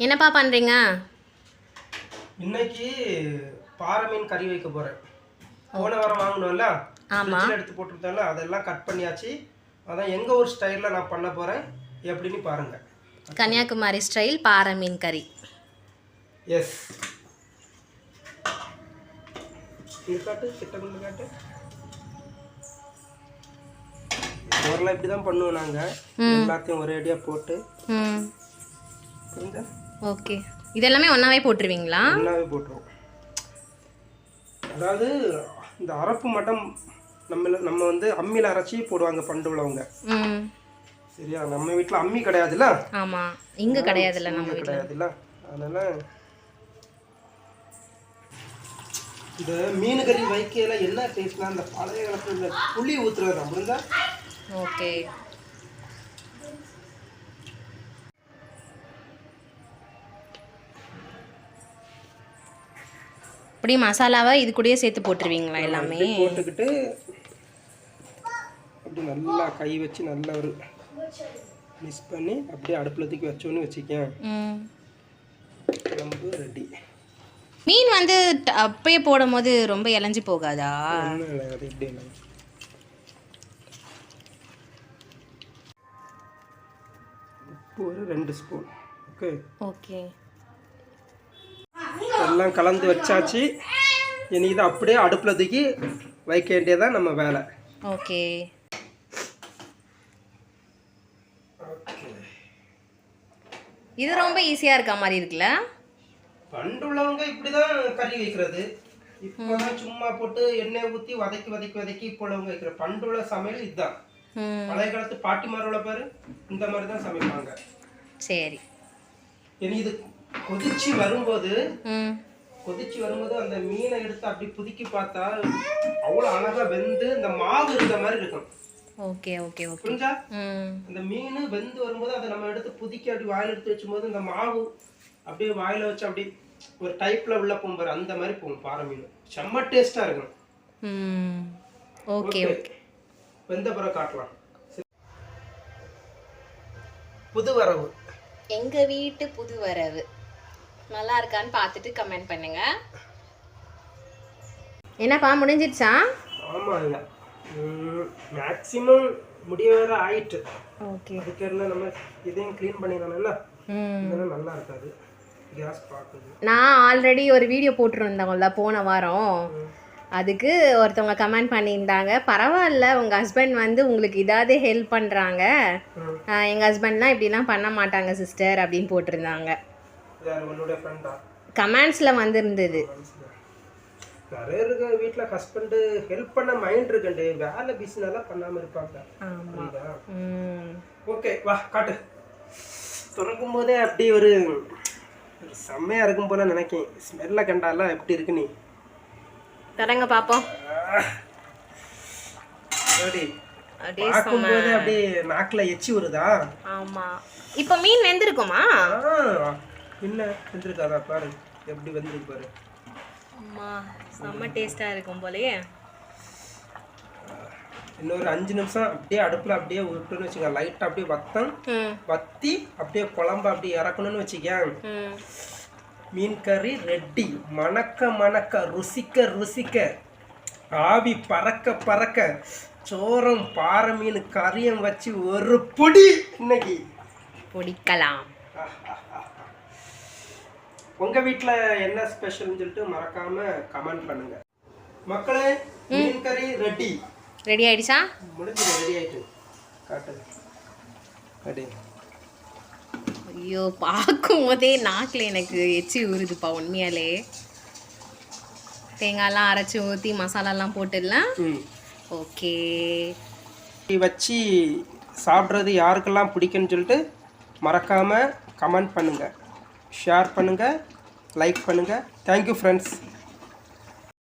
என்னப்பா பண்ணுறீங்க இன்னைக்கு பாறை மீன் கறி வைக்க போறேன். போன வாரம் வாங்கினோம்ல ஆமா. ஃப்ரிட்ஜில் எடுத்து போட்டிருந்தோம்ல அதெல்லாம் கட் பண்ணியாச்சு. அதான் எங்க ஊர் ஸ்டைலில் நான் பண்ண போறேன் எப்படின்னு பாருங்க. கன்னியாகுமரி ஸ்டைல் பாறை மீன் கறி. எஸ் காட்டு கிட்ட காட்டு. ஊரில் இப்படி தான் பண்ணுவோம் நாங்கள் எல்லாத்தையும் ஒரே அடியாக போட்டு புரிஞ்சா? ஓகே. இதெல்லாமே ஒன்றாவே போட்டுருவீங்களா? ஒன்றாவே போட்டுருவோம். அதாவது இந்த அரப்பு மட்டும் நம்ம நம்ம வந்து அம்மியில் அரைச்சி போடுவாங்க பண்டு உள்ளவங்க சரியா? நம்ம வீட்டில் அம்மி கிடையாதுல்ல? ஆமாம் இங்கே கிடையாதுல்ல நம்ம கிடையாதுல்ல? அதனால இந்த மீன் கறி வைக்கையில என்ன டேஸ்ட்னா இந்த பழைய காலத்துல இந்த புளி ஊத்துறது புரிஞ்சா ஓகே. இப்படி மசாலாவை இது கூடயே சேர்த்து போட்டுருவீங்களா எல்லாமே? போட்டுக்கிட்டு அப்படி நல்லா கை வச்சு நல்லா ஒரு மிஸ் பண்ணி அப்படியே அடுப்புல தூக்கி வச்சோன்னு வச்சுக்கேன் குழம்பு ரெடி மீன் வந்து அப்பயே போடும் போது ரொம்ப இளைஞ்சு போகாதா? உப்பு ஒரு ரெண்டு ஸ்பூன் ஓகே ஓகே எல்லாம் கலந்து வச்சாச்சு. இனி இதை அப்படியே அடுப்பில் தூக்கி வைக்க வேண்டியதான் நம்ம வேலை. ஓகே. இது ரொம்ப ஈஸியாக இருக்க மாதிரி இருக்குல்ல? பண்டுள்ளவங்க இப்படிதான் கறி வைக்கிறது. இப்போதான் சும்மா போட்டு எண்ணெய் ஊற்றி வதக்கி வதக்கி வதக்கி இப்போ உள்ளவங்க வைக்கிற பண்டுள்ள சமையல் இதுதான். பழைய காலத்து பாட்டிமாரோட பாரு இந்த மாதிரி தான் சமைப்பாங்க. சரி. இனி இது கொதிச்சு வரும்போது கொதிச்சு வரும்போது அந்த மீனை எடுத்து அப்படி புதுக்கி பார்த்தா அவ்வளோ அழகா வெந்து இந்த மாவு இருந்த மாதிரி இருக்கும். Okay okay okay. புரிஞ்சா? ம். அந்த மீன் வெந்து வரும்போது அதை நம்ம எடுத்து புதுக்கி அப்படி வாயில எடுத்து வச்சும்போது இந்த மாவு அப்படியே வாயில வச்சு அப்படி ஒரு டைப்ல உள்ள போகும்பாரு அந்த மாதிரி போகும் பாறை மீன். செம்ம டேஸ்டா இருக்கும். ம். Okay okay. வெந்த பிறகு காட்டலாம் சரி. புது வரவு. எங்கள் வீட்டு புது வரவு. நல்லா இருக்கான்னு பார்த்துட்டு கமெண்ட் பண்ணுங்க. என்னப்பா முடிஞ்சிடுச்சா? ஆமா இல்லை. மேக்சிமம் முடிய வேற ஆயிட்டு. ஓகே. அதுக்கு என்ன நம்ம இதையும் க்ளீன் பண்ணிடணும்ல ம். இதெல்லாம் நல்லா இருக்காது கேஸ் பார்க்குது நான் ஆல்ரெடி ஒரு வீடியோ போட்டிருந்தோம்ல போன வாரம். அதுக்கு ஒருத்தவங்க கமெண்ட் பண்ணியிருந்தாங்க. பரவாயில்ல உங்கள் ஹஸ்பண்ட் வந்து உங்களுக்கு இதாவது ஹெல்ப் பண்ணுறாங்க. எங்கள் ஹஸ்பண்ட்லாம் இப்படிலாம் பண்ண மாட்டாங்க சிஸ்டர் அப்படின்னு போட்டிருந்தாங்க. கமெண்ட்ஸில் வந்திருந்தது. நிறைய இருக்கு. வீட்டில் ஹஸ்பண்டு ஹெல்ப் பண்ண மைண்ட் இருக்குண்டு வேலை பிஸ்னஸ் பண்ணாமல் இருப்பாங்க. ஓகே வா காட்டு. திறக்கும் போதே அப்படி ஒரு செம்மையா இருக்கும் போல நினைக்கேன். ஸ்மெல்ல கண்டால எப்படி இருக்கு நீ? தரங்க பார்ப்போம் சரி அப்படியே நாக்குல எச்சி வருதா? ஆமாம் இப்போ மீன் வெந்திருக்குமா? என்ன வெந்திருக்காதா பாரு எப்படி வெந்திருக்கு பாரு. அம்மா செம்ம டேஸ்ட்டாக இருக்கும் போலயே. இன்னொரு அஞ்சு நிமிஷம் அப்படியே அடுப்புல அப்படியே விட்டுன்னு வச்சுக்க லைட்டா அப்படியே வத்தம் வத்தி அப்படியே குழம்பு அப்படியே இறக்கணும்னு வச்சுக்கேன் ம். மீன் கறி ரெட்டி மணக்க மணக்க ருசிக்க ருசிக்க. ஆவி பறக்க பறக்க. சோரம் பாறை மீன் கறியம் வச்சு ஒரு பொடி இன்னைக்கு. பிடிக்கலாம். உங்க வீட்ல என்ன ஸ்பெஷல்னு சொல்லிட்டு மறக்காம கமெண்ட் பண்ணுங்க. மக்களே மீன் கறி ரெட்டி ரெடி ஆயிடுச்சா? முடிஞ்சது ரெடி ஆயிட்டு. காட்டு ரெடி ஐயோ பார்க்கும் போதே நாக்கில் எனக்கு எச்சி ஊறுதுப்பா உண்மையாலே. தேங்காய்லாம் அரைச்சி ஊற்றி மசாலாலாம் போட்டுடலாம். ஓகே. வச்சு சாப்பிட்றது யாருக்கெல்லாம் பிடிக்குன்னு சொல்லிட்டு மறக்காமல் கமெண்ட் பண்ணுங்கள் ஷேர் பண்ணுங்கள் லைக் பண்ணுங்கள் தேங்க்யூ ஃப்ரெண்ட்ஸ்